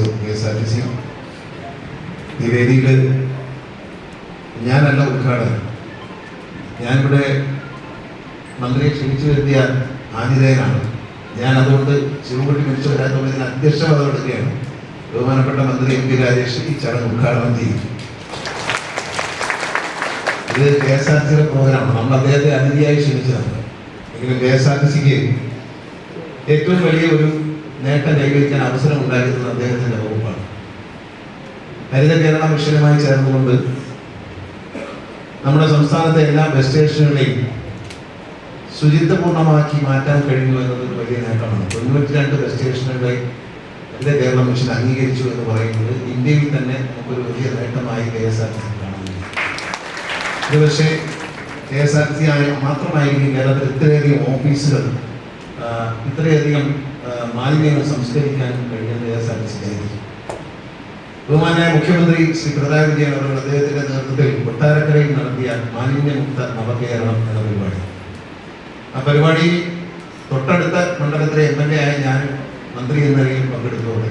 C O K S R T C ഈ വേദിയിൽ ഞാനല്ല ഉദ്ഘാടനം ഞാനിവിടെ മന്ത്രിയെ ക്ഷണിച്ചു വരുത്തിയ ആതിഥേയനാണ്. ഞാൻ അതുകൊണ്ട് ശിവൻകുട്ടി മരിച്ചു വരാത്തുള്ളതിന് അധ്യക്ഷ അധ്യക്ഷത എടുക്കുകയാണ് ബഹുമാനപ്പെട്ട മന്ത്രി എം പി രാജേഷ് ഈ ചടങ്ങ് ഉദ്ഘാടനം ചെയ്യും. ഇത് കെ എസ് ആർ ടി സിയുടെ പ്രോഗ്രാമാണ് നമ്മൾ അദ്ദേഹത്തെ അതിഥിയായി ക്ഷണിച്ചതാണ്. എങ്കിലും കെ എസ് ആർ ടി സിക്ക് ഏറ്റവും വലിയ ഒരു നേട്ടം കൈവരിക്കാൻ അവസരം ഉണ്ടായിരുന്നത് അദ്ദേഹത്തിന്റെ വകുപ്പാണ്. ഹരിത കേരള മിഷനുമായി ചേർന്നുകൊണ്ട് നമ്മുടെ സംസ്ഥാനത്തെ എല്ലാ ബസ് സ്റ്റേഷനുകളെയും ശുചിത്വപൂർണമാക്കി മാറ്റാൻ കഴിഞ്ഞു എന്നത് ഒരു വലിയ നേട്ടമാണ്. തൊണ്ണൂറ്റി രണ്ട് ബസ് സ്റ്റേഷനുകളെ ഹരിത കേരള മിഷൻ അംഗീകരിച്ചു എന്ന് പറയുന്നത് ഇന്ത്യയിൽ തന്നെ നമുക്കൊരു വലിയ നേട്ടമായി K S R T C കാണുന്നു. പക്ഷേ K S R T C ആയ മാത്രമായിരിക്കും കേരളത്തിൽ ഇത്രയധികം ഓഫീസുകൾ ഇത്രയധികം മാലിന്യങ്ങൾ സംസ്കരിക്കാൻ കഴിയുന്ന K S R T C ആയിരിക്കും ബഹുമാനായ മുഖ്യമന്ത്രി ശ്രീ പിണറായി വിജയൻ അവർ അദ്ദേഹത്തിന്റെ നേതൃത്വത്തിൽ കൊട്ടാരക്കരയിൽ നടത്തിയ മാലിന്യമുക്ത നവകേരളം എന്ന പരിപാടി. ആ പരിപാടി തൊട്ടടുത്ത മണ്ഡലത്തിലെ എം എൽ എ ആയ ഞാൻ മന്ത്രി എന്ന നിലയിൽ പങ്കെടുത്തതോടെ